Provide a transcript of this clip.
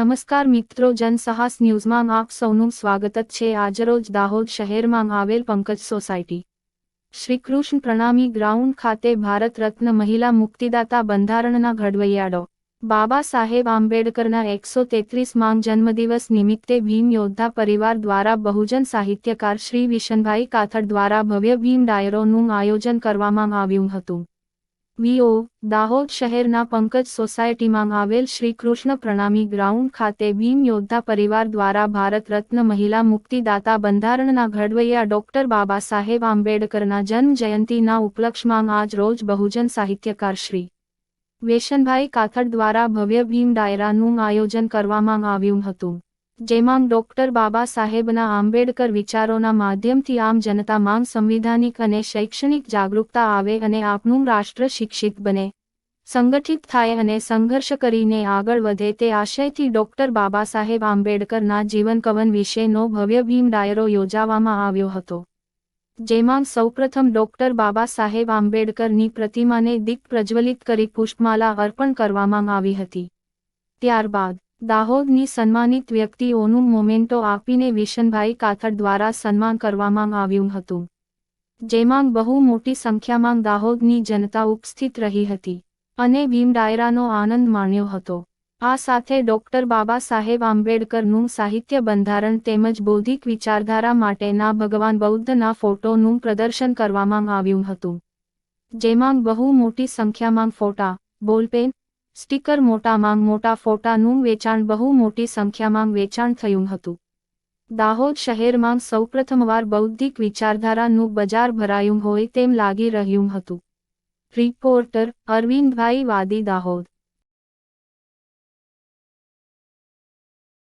નમસ્કાર મિત્રો જનસાહસ ન્યૂઝમાં આપ સૌનું સ્વાગત છે. આજરોજ દાહોદ શહેરમાં આવેલ પંકજ સોસાયટી શ્રીકૃષ્ણ પ્રણામી ગ્રાઉન્ડ ખાતે ભારત રત્ન મહિલા મુક્તિદાતા બંધારણના ઘડવૈયાડો બાબા સાહેબ આંબેડકરના એકસો તેત્રીસ માંગ જન્મદિવસ નિમિત્તે ભીમ યોદ્ધા પરિવાર દ્વારા બહુજન સાહિત્યકાર શ્રી વિશનભાઈ કાથડ દ્વારા ભવ્ય ભીમ ડાયરોનું આયોજન કરવામાં આવ્યું હતું. વીઓ દાહોદ શહેરના પંકજ સોસાયટીમાં આવેલ શ્રી કૃષ્ણ પ્રણામી ગ્રાઉન્ડ ખાતે ભીમ યોદ્ધા પરિવાર દ્વારા ભારત રત્ન મહિલા મુક્તિદાતા બંધારણના ઘડવૈયા ડોક્ટર બાબા સાહેબ આંબેડકરના જન્મ જયંતિના ઉપલક્ષમાં આજ રોજ બહુજન સાહિત્યકાર શ્રી વેશનભાઈ કાથડ દ્વારા ભવ્ય ભીમ ડાયરાનું આયોજન કરવામાં આવ્યું હતું. જેમાં ડોક્ટર બાબા સાહેબના આંબેડકર વિચારોના માધ્યમથી આમ જનતા માન સંવિધાનિક અને શૈક્ષણિક જાગૃતતા આવે અને આપનું રાષ્ટ્ર શિક્ષિત બને. સંગઠિત થાય અને સંઘર્ષ કરીને આગળ વધે તે આશયથી ડોક્ટર બાબા સાહેબ આંબેડકરના જીવનકવન વિશેનો ભવ્ય ભીમ ડાયરો યોજાવામાં આવ્યો હતો. જેમાં સૌપ્રથમ ડોક્ટર બાબા સાહેબ આંબેડકરની પ્રતિમાને દીપ પ્રજ્વલિત કરી પુષ્પમાલા અર્પણ કરવામાં આવી હતી. ત્યારબાદ દાહોદની સન્માનિત વ્યક્તિઓનું મોમેન્ટો આપીને વિશનભાઈ કાથડ દ્વારા સન્માન કરવામાં આવ્યું હતું, જેમાં બહુ મોટી સંખ્યામાં દાહોદની જનતા ઉપસ્થિત રહી હતી અને ભીમ ડાયરાનો આનંદ માણ્યો હતો. આ સાથે ડોક્ટર બાબા સાહેબ આંબેડકરનું સાહિત્ય બંધારણ તેમજ બૌદ્ધિક વિચારધારા માટેના ભગવાન બૌદ્ધના ફોટોનું પ્રદર્શન કરવામાં આવ્યું હતું, જેમાં બહુ મોટી સંખ્યામાં ફોટા, બોલપેન સ્ટીકર મોટામાં મોટા ફોટાનું વેચાણ બહુ મોટી સંખ્યામાં વેચાણ થયું હતું. દાહોદ શહેરમાં સૌપ્રથમવાર બૌદ્ધિક વિચારધારાનું બજાર ભરાયું હોય તેમ લાગી રહ્યું હતું. રિપોર્ટર અરવિંદભાઈ વાદી, દાહોદ.